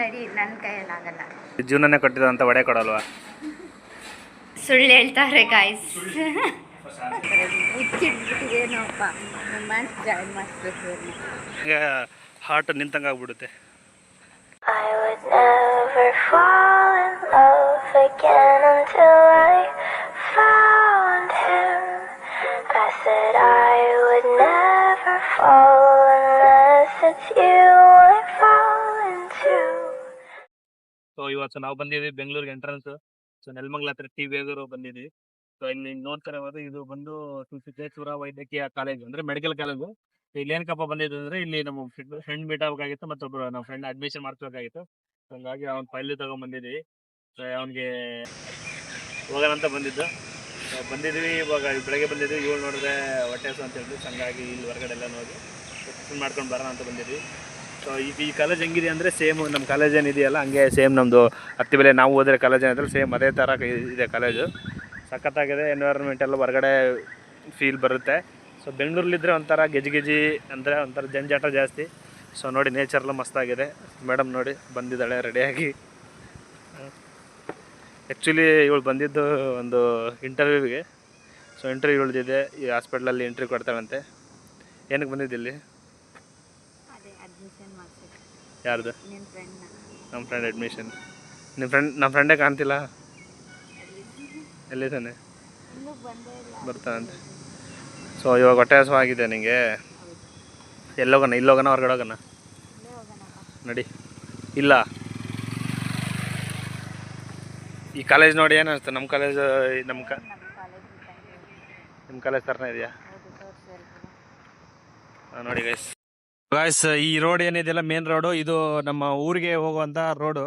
ನಡಿ ನನ್ನ ಕೈಯಲ್ಲಾಗಲ್ಲ ಜೀವನನೇ ಕೊಟ್ಟಿದಂತ ಒಡೆ ಕೊಡಲ್ವಾ? ಸುಳ್ಳು ಹೇಳ್ತಾರೆ ಗಾಯ್ಸ್ ಮುಚ್ಚಿಟ್ಬಿಟ್ಟಿದೇನೋಪ್ಪ ನಮ್ಮ ಮನ್ಸು ಜಾಯಿನ್ ಮಾಡಿಸ್ಬೇಕು ಹಾರ್ಟ್ ನಿಂತಂಗೆ ಆಗ್ಬಿಡುತ್ತೆ. I would never fall in love again until I found him. I said I would never fall unless it's you. ಇವತ್ತು ನಾವು ಬಂದಿದ್ವಿ ಬೆಂಗಳೂರಿಗೆ ಎಂಟ್ರೆನ್ಸ್ ಸೊ ನೆಲಮಂಗ್ಲ ಹತ್ರ ಟಿ ಬೇಗೂರು ಬಂದಿದ್ವಿ ಸೊ ಇಲ್ಲಿ ನೋಡ್ತಾರೆ ಹೋದ್ರೆ ಇದು ಬಂದು ಸಿದ್ದೇಶ್ವರ ವೈದ್ಯಕೀಯ ಕಾಲೇಜು ಅಂದ್ರೆ ಮೆಡಿಕಲ್ ಕಾಲೇಜು ಇಲ್ಲಿ ಏನಕ್ಕಪ್ಪ ಬಂದಿದ್ದು ಅಂದ್ರೆ ಇಲ್ಲಿ ನಮ್ಮ ಫ್ರೆಂಡ್ ಮೀಟ್ ಆಗಬೇಕಾಗಿತ್ತು ಮತ್ತೊಬ್ರು ನಮ್ಮ ಫ್ರೆಂಡ್ ಅಡ್ಮಿಷನ್ ಮಾಡಿಸ್ಬೇಕಾಗಿತ್ತು. ಹಾಗಾಗಿ ಅವ್ನ ಫೈಲ್ ತಗೊಂಡ್ ಬಂದಿದ್ವಿ ಸೊ ಅವನಿಗೆ ಹೋಗೋಣ ಅಂತ ಬಂದಿದ್ದು. ಬಂದಿದ್ವಿ ಇವಾಗ ಬೆಳಗ್ಗೆ ಬಂದಿದ್ವಿ ಇವಳು ನೋಡಿದ್ರೆ ಹೊಟ್ಟೆ ಅಂತ ಹೇಳಿದ್ವಿ ಹಂಗಾಗಿ ಇಲ್ಲಿ ಹೊರಗಡೆ ಎಲ್ಲ ನೋಡಿ ಮಾಡ್ಕೊಂಡು ಬರೋಣ ಅಂತ ಬಂದಿದ್ವಿ ಸೊ ಇದು ಈ ಕಾಲೇಜ್ ಹೆಂಗಿದೆ ಅಂದರೆ ಸೇಮ್ ನಮ್ಮ ಕಾಲೇಜ್ ಏನಿದೆಯಲ್ಲ ಹಂಗೆ ಸೇಮ್ ನಮ್ಮದು ಹತ್ತಿ ಬೆಲೆ ನಾವು ಹೋದರೆ ಕಾಲೇಜ್ ಏನಿದ್ರೆ ಸೇಮ್ ಅದೇ ಥರ ಇದೆ ಕಾಲೇಜು ಸಖತ್ತಾಗಿದೆ ಎನ್ವೈರನ್ಮೆಂಟ್ ಎಲ್ಲ ಹೊರಗಡೆ ಫೀಲ್ ಬರುತ್ತೆ. ಸೊ ಬೆಂಗಳೂರಲ್ಲಿದ್ದರೆ ಒಂಥರ ಗೆಜಿ ಅಂದರೆ ಒಂಥರ ಜಂಜಾಟ ಜಾಸ್ತಿ. ಸೊ ನೋಡಿ ನೇಚರ್ ಎಲ್ಲ ಮಸ್ತಾಗಿದೆ. ಮೇಡಮ್ ನೋಡಿ ಬಂದಿದ್ದಾಳೆ ರೆಡಿಯಾಗಿ ಆ್ಯಕ್ಚುಲಿ ಇವಳು ಬಂದಿದ್ದು ಒಂದು ಇಂಟರ್ವ್ಯೂಗೆ ಸೊ ಇಂಟರ್ವ್ಯೂ ಉಳಿದಿದೆ. ಈ ಹಾಸ್ಪಿಟ್ಲಲ್ಲಿ ಇಂಟರ್ವ್ಯೂ ಕೊಡ್ತಾಳಂತೆ. ಏನಕ್ಕೆ ಬಂದಿದ್ದಿಲ್ಲಿ ಯಾರ್ದು? ನಮ್ಮ ಫ್ರೆಂಡ್ ಅಡ್ಮಿಷನ್ ನಿಮ್ಮ ಫ್ರೆಂಡ್ ನಮ್ಮ ಫ್ರೆಂಡೇ ಕಾಣ್ತಿಲ್ಲ? ಎಲ್ಲಿದ್ದಾನೆ ಬರ್ತಾನಂತೆ. ಸೊ ಇವಾಗ ಹೊಟ್ಟೆ ಹಸು ಆಗಿದೆ ನಿಮಗೆ ಎಲ್ಲೋಗೋಣ ಇಲ್ಲೋಗೋಣ ಹೊರಗಡೆ ಹೋಗೋಣ? ನಡಿ. ಇಲ್ಲ. ಈ ಕಾಲೇಜ್ ನೋಡಿ ಏನು ಅನಿಸ್ತು ನಮ್ಮ ಕಾಲೇಜ್ ನಮ್ಮ ಕ ನಿಮ್ಮ ಕಾಲೇಜ್ ಥರನೇ ಇದೆಯಾ? ನೋಡಿ ಗೈಸ್ ಗಾಯ್ಸ್ ಈ ರೋಡ್ ಏನಿದೆಯಲ್ಲ ಮೇನ್ ರೋಡು ಇದು ನಮ್ಮ ಊರಿಗೆ ಹೋಗುವಂತ ರೋಡು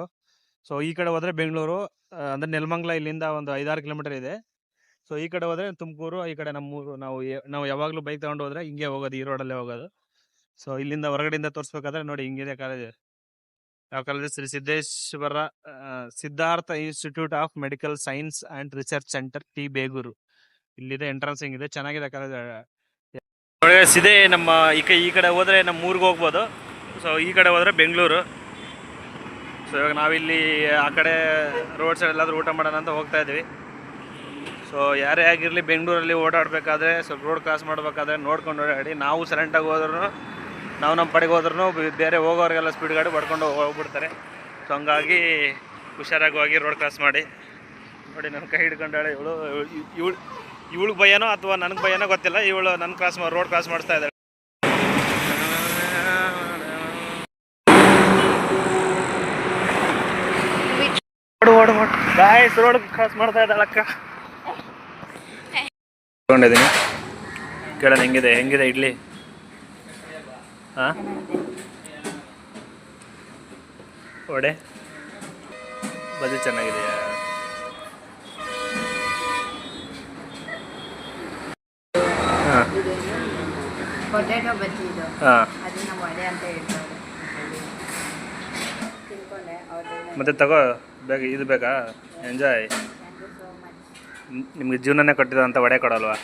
ಸೊ ಈ ಕಡೆ ಹೋದ್ರೆ ಬೆಂಗಳೂರು ಅಂದ್ರೆ ನೆಲಮಂಗ್ಲ ಇಲ್ಲಿಂದ ಒಂದು ಐದಾರು ಕಿಲೋಮೀಟರ್ ಇದೆ. ಸೊ ಈ ಕಡೆ ಹೋದ್ರೆ ತುಮಕೂರು, ಈ ಕಡೆ ನಮ್ಮೂರು, ನಾವು ನಾವು ಯಾವಾಗಲೂ ಬೈಕ್ ತಗೊಂಡು ಹೋದ್ರೆ ಹಿಂಗೆ ಹೋಗೋದು, ಈ ರೋಡಲ್ಲೇ ಹೋಗೋದು. ಸೊ ಇಲ್ಲಿಂದ ಹೊರಗಡೆಯಿಂದ ತೋರಿಸ್ಬೇಕಾದ್ರೆ ನೋಡಿ, ಹಿಂಗಿದೆ ಕಾಲೇಜ್. ಯಾವ college Shri Siddeshwara Siddhartha institute of medical science and research centre T. Beguru. ಇಲ್ಲಿದೆ ಎಂಟ್ರೆನ್ಸ್ ಹಿಂಗಿದೆ. ಚೆನ್ನಾಗಿದೆ ಕಾಲೇಜ್ ಇದೇ ನಮ್ಮ ಈ ಈ ಕಡೆ ಹೋದರೆ ನಮ್ಮ ಊರಿಗೆ ಹೋಗ್ಬೋದು. ಸೊ ಈ ಕಡೆ ಹೋದರೆ ಬೆಂಗಳೂರು. ಸೊ ಇವಾಗ ನಾವಿಲ್ಲಿ ಆ ಕಡೆ ರೋಡ್ ಸೈಡ್ ಎಲ್ಲಾದ್ರೂ ಊಟ ಮಾಡೋಣ ಅಂತ ಹೋಗ್ತಾ ಇದ್ವಿ ಸೊ ಯಾರೇ ಆಗಿರಲಿ ಬೆಂಗಳೂರಲ್ಲಿ ಓಡಾಡಬೇಕಾದ್ರೆ, ಸ್ವಲ್ಪ ರೋಡ್ ಕ್ರಾಸ್ ಮಾಡಬೇಕಾದ್ರೆ ನೋಡ್ಕೊಂಡು ಓಡಾಡಿ. ನಾವು ಸೈಲೆಂಟಾಗಿ ಹೋದ್ರೂ ನಾವು ನಮ್ಮ ಪಡೆಗೆ ಹೋದ್ರೂ ಬೇರೆ ಹೋಗೋರಿಗೆಲ್ಲ ಸ್ಪೀಡ್ ಗಾಡಿ ಹೊಡ್ಕೊಂಡು ಹೋಗ್ಬಿಡ್ತಾರೆ. ಸೊ ಹಂಗಾಗಿ ಹುಷಾರಾಗಿ ಹೋಗಿ ರೋಡ್ ಕ್ರಾಸ್ ಮಾಡಿ. ನೋಡಿ ನಮ್ಮ ಕೈ ಹಿಡ್ಕೊಂಡಾಳೆ. ಇವಳು ಇವಳು ಇವಳಿಗೆ ಭಯನೋ ಅಥವಾ ನನಗೆ ಭಯನೋ ಗೊತ್ತಿಲ್ಲ. ಇವಳು ನನ್ನ ಕ್ರಾಸ್ ರೋಡ್ ಕ್ರಾಸ್ ಮಾಡಿಸ್ತಾ ಇದ್ದಾಳೆ. ರೋಡ್ ಕ್ರಾಸ್ ಮಾಡ್ತಾ ಅಕ್ಕ. ಕೇಳೋಣ, ಹೆಂಗಿದೆ ಹೆಂಗಿದೆ ಇಡ್ಲಿ? ಹಾಂ ವಡೆ? ಬಜೆ ಚೆನ್ನಾಗಿದೆಯಾ ಹಾಂ ಪೊಟ್ಯಾಟೊ ಬಜ್ಜಿ ಇದು ಹಾಂ ಅದನ್ನ ವಡೆ ಅಂತ ಹೇಳ್ತಾರೆ. ತಿಳ್ಕೊಂಡೆ ಮತ್ತೆ ತಗೋ ಬೇಗ ಇದು ಬೇಕಾ? ಎಂಜಾಯ್ ನಿಮ್ಗೆ ಜೀವನನೇ ಕೊಟ್ಟಿದಂತ ಒಡೆ ಕೊಡಲ್ವಾ?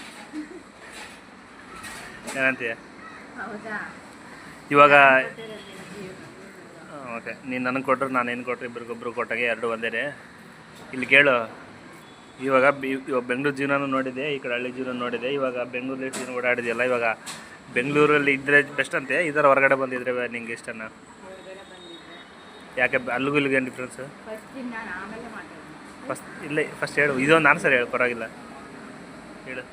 ಏನಂತೀಯ? ಇವಾಗ ಓಕೆ ನೀನು ನನಗೆ ಕೊಟ್ಟರು ನಾನು ಏನು ಕೊಟ್ಟರು ಇಬ್ಬರಿಗೊಬ್ರು ಕೊಟ್ಟಾಗೆ ಎರಡು ಒಂದೇ ಇಲ್ಲಿ ಕೇಳು. ಇವಾಗ ಇವಾಗ ಬೆಂಗಳೂರು ಜೀವನ ನೋಡಿದೆ ಈ ಕಡೆ ಹಳ್ಳಿ ಜೀವನ ನೋಡಿದೆ ಇವಾಗ ಬೆಂಗಳೂರಲ್ಲಿ ಜೀವನ ಓಡಾಡಿದೆಯಲ್ಲ ಇವಾಗ. ಬೆಂಗಳೂರಲ್ಲಿ ಇದ್ದರೆ ಬೆಸ್ಟ್ ಅಂತೆ? ಇದರ ಹೊರಗಡೆ ಬಂದಿದ್ರೆ ನಿಂಗೆ ಇಷ್ಟ ಯಾಕೆ ಅಲ್ಲಿಗೂ ಇಲ್ಲಿಗೆ ಏನು ಡಿಫ್ರೆನ್ಸ್ ಫಸ್ಟ್ ಇಲ್ಲ ಫಸ್ಟ್ ಹೇಳು. ಇದೊಂದು ಆನ್ಸರ್ ಹೇಳು ಪರವಾಗಿಲ್ಲ. ಹೇಳು.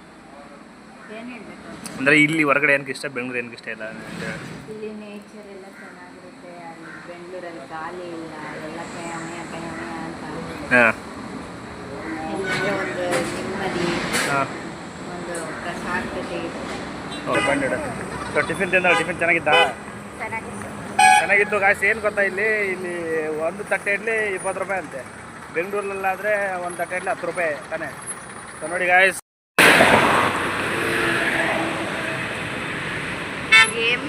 ಅಂದರೆ ಇಲ್ಲಿ ಹೊರಗಡೆ ಏನಕ್ಕೆ ಇಷ್ಟ ಬೆಂಗಳೂರು ಏನಕ್ಕೆ ಇಷ್ಟ ಇಲ್ಲ? ಇಲ್ಲಿ ನೇಚರ್ ಎಲ್ಲ ಚೆನ್ನಾಗಿರುತ್ತೆ ಅಲ್ಲಿ ಬೆಂಗಳೂರಲ್ಲಿ ಗಾಳಿ ಇಲ್ಲ ಎಲ್ಲ ಕಯಮಯ ಕಯಮಯ ಅಂತ. ಹಾಂ. ಇಲ್ಲಿ ಒಂದು ನೆಮ್ಮದಿ ಹಾಂ. ಒಂದು ಪ್ರಶಾಂತತೆ. ಓಕೆ ಬಂದಿಡ ಸೊ ಟಿಫಿನ್ ತಿಂದ ಟಿಫಿನ್ ಚೆನ್ನಾಗಿತ್ತಾ? ಚೆನ್ನಾಗಿತ್ತು. ಚೆನ್ನಾಗಿತ್ತು ಗಾಯ್ಸ್ ಏನು ಗೊತ್ತಾ ಇಲ್ಲಿ? ಇಲ್ಲಿ ಒಂದು ತಟ್ಟೆ ಇಡ್ಲಿ ಇಪ್ಪತ್ತು ರೂಪಾಯಿ ಅಂತೆ. ಬೆಂಗಳೂರಲ್ಲಾದರೆ ಒಂದು ತಟ್ಟೆ ಇಡ್ಲಿ ಹತ್ತು ರೂಪಾಯಿ ತಾನೆ. ಸೊ ನೋಡಿ ಗಾಯ್ಸ್ ಗೇಮ್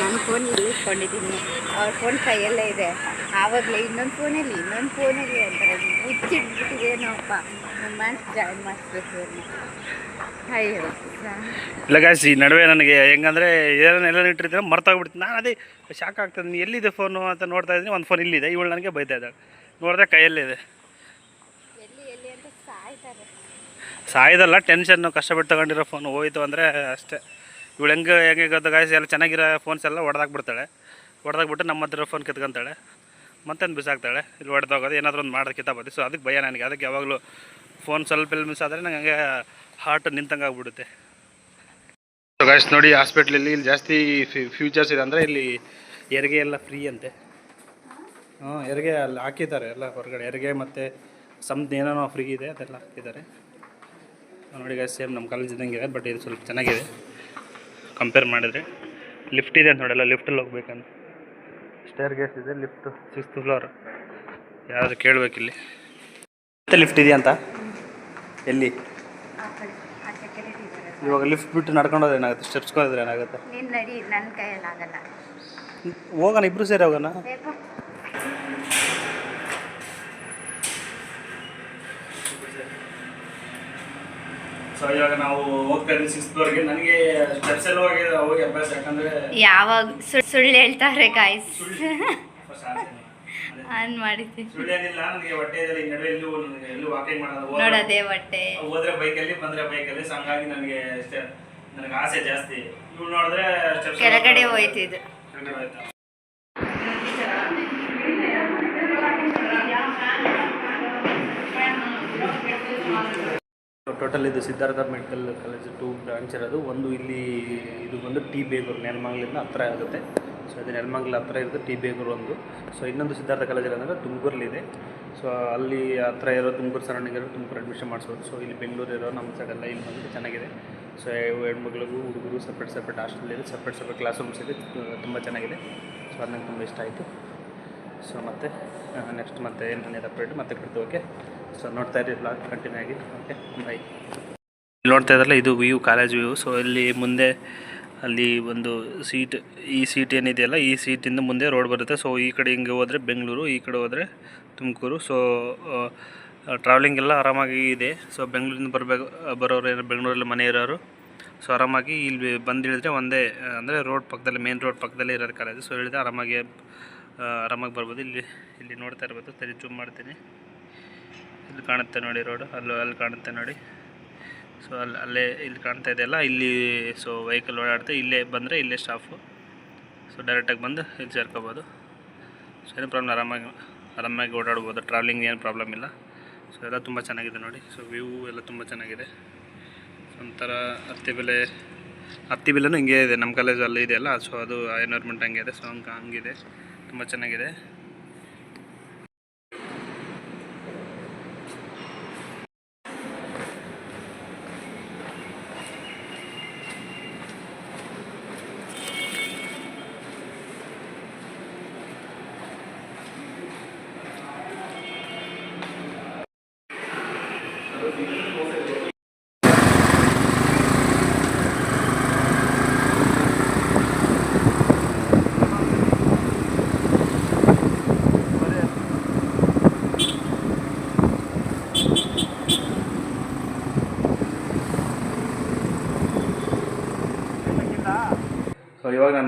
ನಾನು ಫೋನ್ ಇಲ್ಲಿ ಇಟ್ಕೊಂಡಿದ್ದೀನಿ. ಅವ್ರ ಫೋನ್ ಕೈಯಲ್ಲೇ ಇದೆ. ಆವಾಗಲೇ ಇನ್ನೊಂದು ಫೋನಲ್ಲಿ ಇನ್ನೊಂದು ಫೋನಲ್ಲಿ ಅಂತಾರೆ ಮುಚ್ಚಿಟ್ಬಿಟ್ಟಿದೇನೋಪ್ಪ ನಮ್ಮ ಮನ್ಸು ಜಾಯಿನ್ ಮಾಡಿಸ್ಬೇಕು ಅಯ್ಯೋ ಇಲ್ಲ ಗಾಯ್ಸ್ ಈ ನಡುವೆ ನನಗೆ ಹೆಂಗಂದ್ರೆ ಏನೋ ಎಲ್ಲ ಇಟ್ಟಿರ್ತೀನಿ ಮರ್ತೋಗ್ಬಿಡ್ತೀನಿ ನಾನು ಅದೇ ಶಾಕ್ ಆಗ್ತದೆ ಎಲ್ಲಿದೆ ಫೋನು ಅಂತ ನೋಡ್ತಾ ಇದ್ದೀನಿ. ಒಂದು ಫೋನ್ ಇಲ್ಲಿದೆ. ಇವಳು ನನಗೆ ಬೈತಾ ಇದ್ದಾಳೆ. ನೋಡಿದ್ರೆ ಕೈಯಲ್ಲಿದೆ ಸಾಯ್ದಲ್ಲ ಟೆನ್ಷನ್ನು ಕಷ್ಟಪಟ್ಟು ತಗೊಂಡಿರೋ ಫೋನು ಹೋಯ್ತು ಅಂದರೆ ಅಷ್ಟೇ. ಇವಳು ಹೆಂಗೆ ಹೆಂಗೆ ಗೊತ್ತಾ ಗಾಯ್ಸ್ ಎಲ್ಲ ಚೆನ್ನಾಗಿರೋ ಫೋನ್ಸ್ ಎಲ್ಲ ಹೊಡೆದಾಕ್ಬಿಡ್ತಾಳೆ ಹೊಡೆದಾಕ್ಬಿಟ್ಟು ನಮ್ಮ ಹತ್ರ ಫೋನ್ ಕಿತ್ಕೊಂತಾಳೆ. ಮತ್ತೊಂದು ಬಿಸಾಕ್ತಾಳೆ? ಇಲ್ಲಿ ಹೊಡೆದೋಗೋದು ಏನಾದರೂ ಒಂದು ಮಾಡೋದು ಕಿತ್ತಾಬತ್ತೆ ಸೊ ಅದಕ್ಕೆ ಭಯ ನನಗೆ. ಅದಕ್ಕೆ ಯಾವಾಗಲೂ ಫೋನ್ ಸ್ವಲ್ಪ ಇಲ್ಲಿ ಮಿಸ್ ಆದರೆ ನಂಗೆ ಹಂಗೆ ಹಾರ್ಟ್ ನಿಂತಂಗೆ ಆಗ್ಬಿಡುತ್ತೆ. ಸೊ ಗಾಯ್ಸ್ ನೋಡಿ ಹಾಸ್ಪಿಟ್ಲಲ್ಲಿ ಇಲ್ಲಿ ಜಾಸ್ತಿ ಫ್ಯೂಚರ್ಸ್ ಇದೆ ಅಂದರೆ ಇಲ್ಲಿ ಹೆರಿಗೆ ಎಲ್ಲ ಫ್ರೀ ಅಂತೆ. ಹ್ಞೂ ಹೆರಿಗೆ ಅಲ್ಲಿ ಹಾಕಿದ್ದಾರೆ ಎಲ್ಲ ಹೊರಗಡೆ. ಹೆರಿಗೆ ಮತ್ತು ಸಮ್ದು ಏನೇನೋ ಫ್ರೀ ಇದೆ, ಅದೆಲ್ಲ ಹಾಕಿದ್ದಾರೆ. ನೋಡಿ ಗಾಯ್ಸ್ ಸೇಮ್ ನಮ್ಮ ಕಾಲೇಜ್ ಇದ್ದಂಗೆ ಇದೆ ಬಟ್ ಇದು ಸ್ವಲ್ಪ ಚೆನ್ನಾಗಿದೆ. ಕಂಪೇರ್ ಮಾಡಿದರೆ ಲಿಫ್ಟ್ ಇದೆ ಅಂತ ನೋಡಲ್ಲ ಲಿಫ್ಟಲ್ಲಿ ಹೋಗ್ಬೇಕಂತ. ಸ್ಟೇರ್ ಗೇಸ್ ಇದೆ ಲಿಫ್ಟ್ ಸಿಕ್ಸ್ತ್ ಫ್ಲೋರ್ ಯಾರಾದ್ರು ಕೇಳಬೇಕಿಲ್ಲಿ ಮತ್ತೆ ಲಿಫ್ಟ್ ಇದೆಯಾ ಅಂತ? ಎಲ್ಲಿ? ಆ ಕಡೆ ಆ ಇವಾಗ ಲಿಫ್ಟ್ ಬಿಟ್ಟು ನಡ್ಕೊಂಡೋದ್ರೆ ಏನಾಗುತ್ತೆ? ಸ್ಟೆಪ್ಸ್ ಹೋದ್ರೆ ಏನಾಗುತ್ತೆ? ನೀನು ನಡಿ ನನ್ನ ಕೈಯಲ್ಲಾಗಲ್ಲ ಹೋಗೋಣ ಇಬ್ರು ಸೇರಿ ಹೋಗೋಣ? ಸೊ ಇವಾಗ ನಾವು ಹೋಗ್ತಾ ಇದ್ದೀವಿ ಸಿಕ್ಸ್ ಫ್ಲೋರ್ಗೆ ನನಗೆ ಸ್ಟೆಪ್ಸ್ ಎಲ್ಲ ಹೋಗಿ ಹೋಗಿ ಅಭ್ಯಾಸ ಯಾಕಂದರೆ ಯಾವಾಗ ಸುಳ್ಳು ಹೇಳ್ತಾರೆ ಗಾಯ್ಸ್ ಆನ್ ಸುಳ್ಳು ಏನಿಲ್ಲ ನನಗೆ ಹೊಟ್ಟೆ ನಡುವೆ ಎಲ್ಲೂ ವಾಕಿಂಗ್ ಮಾಡೋದು ಹೋದ್ರೆ- ನೋಡೋದೇ ಹೊಟ್ಟೆ. ಹೋದ್ರೆ ಬೈಕಲ್ಲಿ ಬಂದ್ರೆ ಬೈಕಲ್ಲಿ ಸೊ ಹಂಗಾಗಿ ನನಗೆ ನನಗೆ ಆಸೆ ಜಾಸ್ತಿ. ನೋಡಿದ್ರೆ ಕೆಳಗಡೆ ಹೋಯ್ತಿದ್ದು. ಟೋಟಲ್ ಇದು Siddhartha medical college two branch ಇರೋದು. ಒಂದು ಇಲ್ಲಿ ಇದು ಬಂದು ಟಿ ಬೇಗೂರು ನೆಲಮಂಗ್ಲಿಂದ ಹತ್ರ ಆಗುತ್ತೆ. ಸೊ ಅದು ನೆಲಮಂಗ್ಲ ಹತ್ರ ಇರೋದು ಟಿ ಬೇಗೂರು ಒಂದು. ಸೊ ಇನ್ನೊಂದು ಸಿದ್ಧಾರ್ಥ ಕಾಲೇಜ್ ಇರೋದಂದ್ರೆ ತುಮಕೂರಲ್ಲಿದೆ ಸೊ ಅಲ್ಲಿ ಹತ್ರ ಇರೋ ತುಮಕೂರು ಸರೌಂಡಿಂಗ್ ಇರೋ ತುಮಕೂರು ಅಡ್ಮಿಷನ್ ಮಾಡಿಸ್ಬೋದು ಸೊ ಇಲ್ಲಿ ಬೆಂಗಳೂರು ಇರೋ ನಮ್ಮ ಸೈಡೆಲ್ಲ ಇಲ್ಲಿ ಬಂದು ಚೆನ್ನಾಗಿದೆ. ಸೊ ಹೆಣ್ಮಕ್ಳಿಗೂ ಹುಡುಗರು ಸಪ್ರೇಟ್ ಸಪ್ರೇಟ್ ಹಾಸ್ಟೆಲ್ ಇದೆ. ಸಪ್ರೇಟ್ ಸಪ್ರೇಟ್ ಕ್ಲಾಸ್ ರೂಮ್ಸ್ ಇದೆ. ತುಂಬ ಚೆನ್ನಾಗಿದೆ. ಸೊ ಅದು ನಂಗೆ ತುಂಬ ಇಷ್ಟ ಆಯಿತು. ಸೊ ಮತ್ತೆ ನೆಕ್ಸ್ಟ್ ಮತ್ತೆ ಏನು ಸಪ್ರೇಟ್ ಅಪ್ಡೇಟ್ ಮತ್ತೆ ಕೊಡ್ತೀವಿ ಓಕೆ ಸೊ ನೋಡ್ತಾ ಇರಿ ಬ್ಲಾಗ್ ಕಂಟಿನ್ಯೂ ಆಗಿ. ಓಕೆ ಬೈ ನೋಡ್ತಾ ಇದ್ರಲ್ಲ, ಇದು ವ್ಯೂ ಕಾಲೇಜ್ ವ್ಯೂ ಸೊ ಇಲ್ಲಿ ಮುಂದೆ ಅಲ್ಲಿ ಒಂದು ಸೀಟ್ ಈ ಸೀಟ್ ಏನಿದೆಯಲ್ಲ ಈ ಸೀಟಿಂದ ಮುಂದೆ ರೋಡ್ ಬರುತ್ತೆ. ಸೊ ಈ ಕಡೆ ಹಿಂಗೆ ಹೋದರೆ ಬೆಂಗಳೂರು, ಈ ಕಡೆ ಹೋದರೆ ತುಮಕೂರು. ಸೊ ಟ್ರಾವೆಲಿಂಗ್ ಎಲ್ಲ ಆರಾಮಾಗಿ ಇದೆ. ಸೊ ಬೆಂಗಳೂರಿಂದ ಬರಬೇಕು, ಬರೋರು ಏನು ಬೆಂಗಳೂರಲ್ಲಿ ಮನೆ ಇರೋರು ಸೊ ಆರಾಮಾಗಿ ಇಲ್ಲಿ ಬಂದು ಒಂದೇ, ಅಂದರೆ ರೋಡ್ ಪಕ್ಕದಲ್ಲಿ ಮೇನ್ ರೋಡ್ ಪಕ್ಕದಲ್ಲೇ ಇರೋದು ಕಾಲೇಜು ಸೊ ಇಳಿದ್ರೆ ಆರಾಮಾಗಿ ಆರಾಮಾಗಿ ಬರ್ಬೋದು. ಇಲ್ಲಿ ಇಲ್ಲಿ ನೋಡ್ತಾ ಇರ್ಬೋದು. ಸರಿ ಜೂಮ್ ಮಾಡ್ತೀನಿ. ಇಲ್ಲಿ ಕಾಣುತ್ತೆ ನೋಡಿ ರೋಡು. ಅಲ್ಲೂ ಅಲ್ಲಿ ಕಾಣುತ್ತೆ ನೋಡಿ. ಸೊ ಅಲ್ಲಿ ಅಲ್ಲೇ ಇಲ್ಲಿ ಕಾಣ್ತಾ ಇದೆಯಲ್ಲ ಇಲ್ಲಿ ಸೊ ವೆಹಿಕಲ್ ಓಡಾಡುತ್ತೆ ಇಲ್ಲೇ ಬಂದರೆ ಇಲ್ಲೇ ಸ್ಟಾಫು ಸೊ ಡೈರೆಕ್ಟಾಗಿ ಬಂದು ಇಲ್ಲಿ ಸೇರ್ಕೋಬೋದು. ಸೊ ಏನು ಪ್ರಾಬ್ಲಮ್ ಆರಾಮಾಗಿ ಆರಾಮಾಗಿ ಓಡಾಡ್ಬೋದು. ಟ್ರಾವೆಲಿಂಗ್ ಏನು ಪ್ರಾಬ್ಲಮ್ ಇಲ್ಲ. ಸೊ ಎಲ್ಲ ತುಂಬ ಚೆನ್ನಾಗಿದೆ ನೋಡಿ. ಸೊ ವ್ಯೂ ಎಲ್ಲ ತುಂಬ ಚೆನ್ನಾಗಿದೆ. ಒಂಥರ ಹತ್ತಿ ಬೆಲೆ, ಹತ್ತಿ ಬೆಲೆನೂ ಹಿಂಗೆ ಇದೆ. ನಮ್ಮ ಕಾಲೇಜಲ್ಲಿ ಇದೆಯಲ್ಲ. ಸೊ ಅದು ಎನ್ವೈರ್ಮೆಂಟ್ ಹಂಗೆ ಇದೆ. ಸೊ ಹಂಗೆ ಹಂಗಿದೆ. ತುಂಬ ಚೆನ್ನಾಗಿದೆ.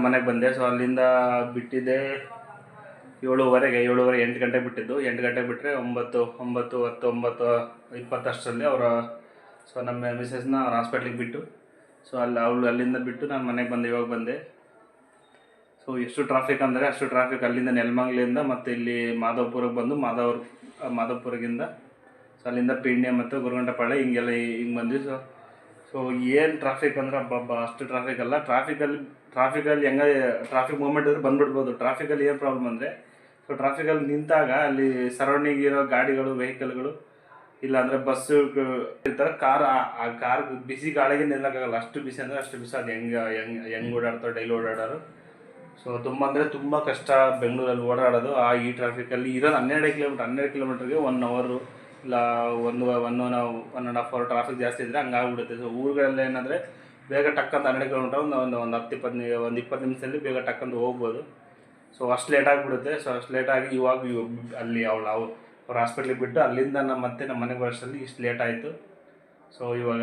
ಮನೆಗೆ ಬಂದೆ. ಸೊ ಅಲ್ಲಿಂದ ಬಿಟ್ಟಿದ್ದೆ ಏಳುವರೆಗೆ. ಏಳುವರೆ ಎಂಟು ಗಂಟೆಗೆ ಬಿಟ್ಟಿದ್ದು. ಎಂಟು ಗಂಟೆಗೆ ಬಿಟ್ಟರೆ ಒಂಬತ್ತು ಒಂಬತ್ತು ಹತ್ತು, ಒಂಬತ್ತು ಇಪ್ಪತ್ತಷ್ಟರಲ್ಲಿ ಅವರ ಸೊ ನಮ್ಮ ಮಿಸಸ್ನ ಅವ್ರ ಹಾಸ್ಪಿಟ್ಲಿಗೆ ಬಿಟ್ಟು. ಸೊ ಅಲ್ಲಿ ಅವಳು ಅಲ್ಲಿಂದ ಬಿಟ್ಟು ನಾನು ಮನೆಗೆ ಬಂದೆ, ಇವಾಗ ಬಂದೆ. ಸೊ ಎಷ್ಟು ಟ್ರಾಫಿಕ್ ಅಂದರೆ ಅಷ್ಟು ಟ್ರಾಫಿಕ್ ಅಲ್ಲಿಂದ ನೆಲಮಂಗ್ಲಿಂದ ಮತ್ತು ಇಲ್ಲಿ ಮಾಧವಪುರಕ್ಕೆ ಬಂದು ಮಾಧವ್ರ, ಮಾಧವಪುರಗಿಂದ. ಸೊ ಅಲ್ಲಿಂದ ಪಿಂಡ್ಯ ಮತ್ತು ಗುರುಗಂಟಪಾಳೆ ಹಿಂಗೆಲ್ಲ ಹಿಂಗೆ ಬಂದ್ವಿ. ಸೊ ಸೊ ಏನು ಟ್ರಾಫಿಕ್ ಅಂದ್ರೆ ಅಬ್ಬಬ್ಬ, ಅಷ್ಟು ಟ್ರಾಫಿಕ್ ಅಲ್ಲ. ಟ್ರಾಫಿಕಲ್ಲಿ ಟ್ರಾಫಿಕಲ್ಲಿ ಹೆಂಗ ಟ್ರಾಫಿಕ್ ಮೂಮೆಂಟ್ ಇದ್ರೆ ಬಂದ್ಬಿಡ್ಬೋದು. ಟ್ರಾಫಿಕಲ್ಲಿ ಏನು ಪ್ರಾಬ್ಲಮ್ ಅಂದರೆ ಸೊ ಟ್ರಾಫಿಕಲ್ಲಿ ನಿಂತಾಗ ಅಲ್ಲಿ ಸರೌಂಡಿಂಗ್ ಇರೋ ಗಾಡಿಗಳು ವೆಹಿಕಲ್ಗಳು ಇಲ್ಲ ಬಸ್ಸು ಬಸ್ಸು ಥರ ಕಾರ್ ಆ ಕಾರ್ ಬಿಸಿ ಗಾಳಿಗೆ ನಿಲ್ಲಕ್ಕಾಗಲ್ಲ. ಅಷ್ಟು ಬಿಸಿ ಅಂದರೆ ಅಷ್ಟು ಬಿಸಿ ಅದು ಹೆಂಗೆ, ಹೆಂಗ್, ಹೆಂಗೆ ಓಡಾಡ್ತಾರೆ, ಡೈಲಿ ಓಡಾಡೋರು. ಸೊ ತುಂಬ ಅಂದರೆ ತುಂಬ ಕಷ್ಟ ಬೆಂಗಳೂರಲ್ಲಿ ಓಡಾಡೋದು. ಆ ಈ ಟ್ರಾಫಿಕಲ್ಲಿ ಇರೋದು ಹನ್ನೆರಡು ಕಿಲೋಮೀಟ್ರ್ ಹನ್ನೆರಡು ಕಿಲೋಮೀಟ್ರಿಗೆ ಒನ್ ಅವರು ಇಲ್ಲ ಒಂದು one one one and half hour traffic ಜಾಸ್ತಿ ಇದ್ದರೆ ಹಂಗಾಗ್ಬಿಡುತ್ತೆ ಸೊ ಊರುಗಳಲ್ಲಿ ಏನಂದರೆ ಬೇಗ ಟಕ್ಕಂತ ಹನ್ನೆರಡು ಕಿಲೋಮೀಟರ್ ಒಂದು ಒಂದು ಒಂದು ಹತ್ತು ಇಪ್ಪತ್ತು ಒಂದು ಇಪ್ಪತ್ತು ನಿಮಿಷದಲ್ಲಿ ಬೇಗ ಟಕ್ಕಂತ ಹೋಗ್ಬೋದು. ಸೊ ಅಷ್ಟು ಲೇಟ್ ಆಗಿಬಿಡುತ್ತೆ. ಸೊ ಅಷ್ಟು ಲೇಟಾಗಿ ಇವಾಗ ಇವ್- ಅಲ್ಲಿ ಅವಳು ಅವು ಅವ್ರ ಹಾಸ್ಪಿಟ್ಲಿಗೆ ಬಿಟ್ಟು ಅಲ್ಲಿಂದ ನಮ್ಮ ಮತ್ತೆ ನಮ್ಮ ಮನೆಗೆ ಬರೋಷ್ಟರಲ್ಲಿ ಇಷ್ಟು ಲೇಟ್ ಆಯಿತು. ಸೊ ಇವಾಗ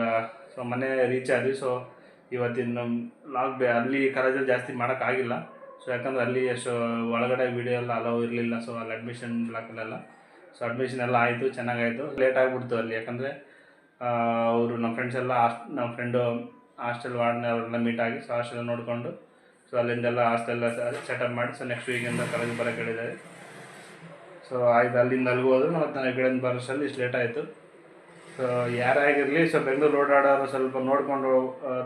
ಸೊ ಮನೆ ರೀಚ್ ಆದ್ವಿ. ಸೊ ಇವತ್ತಿನ ಲಾಗ್ ಬೇ, ಅಲ್ಲಿ ಕಾಲೇಜಲ್ಲಿ ಜಾಸ್ತಿ ಮಾಡೋಕ್ಕಾಗಿಲ್ಲ ಸೊ ಯಾಕಂದ್ರೆ ಅಲ್ಲಿ ಎಷ್ಟು ಒಳಗಡೆ ವಿಡಿಯೋ ಎಲ್ಲ ಅಲೋ ಇರಲಿಲ್ಲ. ಸೊ ಅಲ್ಲಿ ಅಡ್ಮಿಷನ್ ಬ್ಲಾಕಲ್ಲೆಲ್ಲ ಸೊ ಅಡ್ಮಿಷನ್ ಎಲ್ಲ ಆಯಿತು, ಚೆನ್ನಾಗಾಯಿತು. ಲೇಟ್ ಆಗಿಬಿಡ್ತು ಅಲ್ಲಿ. ಯಾಕಂದರೆ ಅವರು ನಮ್ಮ ಫ್ರೆಂಡ್ಸ್ ಎಲ್ಲ ನಮ್ಮ ಫ್ರೆಂಡು ಹಾಸ್ಟೆಲ್ ವಾರ್ಡ್ನ ಅವರೆಲ್ಲ ಆಗಿ ಸೊ ಹಾಸ್ಟೆಲ್ ನೋಡಿಕೊಂಡು ಸೊ ಅಲ್ಲಿಂದೆಲ್ಲ ಹಾಸ್ಟೆಲ್ ಸೆಟಪ್ ಮಾಡಿ ಸೊ ನೆಕ್ಸ್ಟ್ ವೀಕಿಂದ ಕಾಲೇಜ್ ಬರೋಕೆ ಹೇಳಿದ್ದಾರೆ ಸೊ ಆಯ್ತು, ಅಲ್ಲಿಂದ ಅಲ್ಲಿಗೆ ಹೋದ್ರು. ಮತ್ತು ನಾನು ಈ ಕಡೆಯಿಂದ ಇಷ್ಟು ಲೇಟ್ ಆಯಿತು. ಸೊ ಯಾರಾಗಿರಲಿ ಸೊ ಬೆಂಗಳೂರು ಓಡಾಡೋರು ಸ್ವಲ್ಪ ನೋಡಿಕೊಂಡು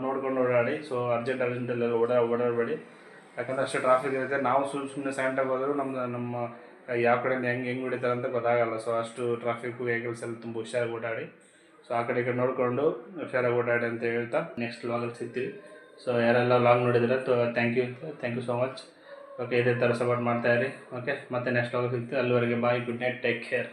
ನೋಡ್ಕೊಂಡು ಓಡಾಡಿ ಸೊ ಅರ್ಜೆಂಟ್ ಅರ್ಜೆಂಟಲ್ಲಿ ಓಡಾ ಓಡಾಡಬೇಡಿ. ಯಾಕಂದ್ರೆ ಅಷ್ಟು ಟ್ರಾಫಿಕ್ ಇರುತ್ತೆ. ನಾವು ಸುಮ್ಮನೆ ಸುಮ್ಮನೆ ಸ್ಯಾಂಟಾಗಿ ಹೋದರೂ ನಮ್ಮ ನಮ್ಮ ಯಾವ ಕಡೆಯಿಂದ ಹೆಂಗೆ ಹೆಂಗೆ ಹೊಡಿತಾರೆ ಅಂತ ಗೊತ್ತಾಗಲ್ಲ. ಸೊ ಅಷ್ಟು ಟ್ರಾಫಿಕ್ ವೆಹಿಕಲ್ಸ್ ಎಲ್ಲ ತುಂಬ ಹುಷಾರಾಗಿ ಓಡಾಡಿ. ಸೊ ಆ ಕಡೆ ಈ ಕಡೆ ನೋಡಿಕೊಂಡು ಹುಷಾರಾಗಿ ಓಡಾಡಿ ಅಂತ ಹೇಳ್ತಾ ನೆಕ್ಸ್ಟ್ ಲಾಗಲ್ಲಿ ಸಿಗ್ತೀವಿ. ಸೊ ಯಾರೆಲ್ಲ ಲಾಗ್ ನೋಡಿದ್ರೆ thank you thank you so much okay ಇದೇ ಥರ ಸಪೋರ್ಟ್ ಮಾಡ್ತಾಯಿರಿ ಓಕೆ ಮತ್ತೆ ನೆಕ್ಸ್ಟ್ ಲಾಗ್ ಸಿಗ್ತೀವಿ. ಅಲ್ಲಿವರೆಗೆ bye good night take care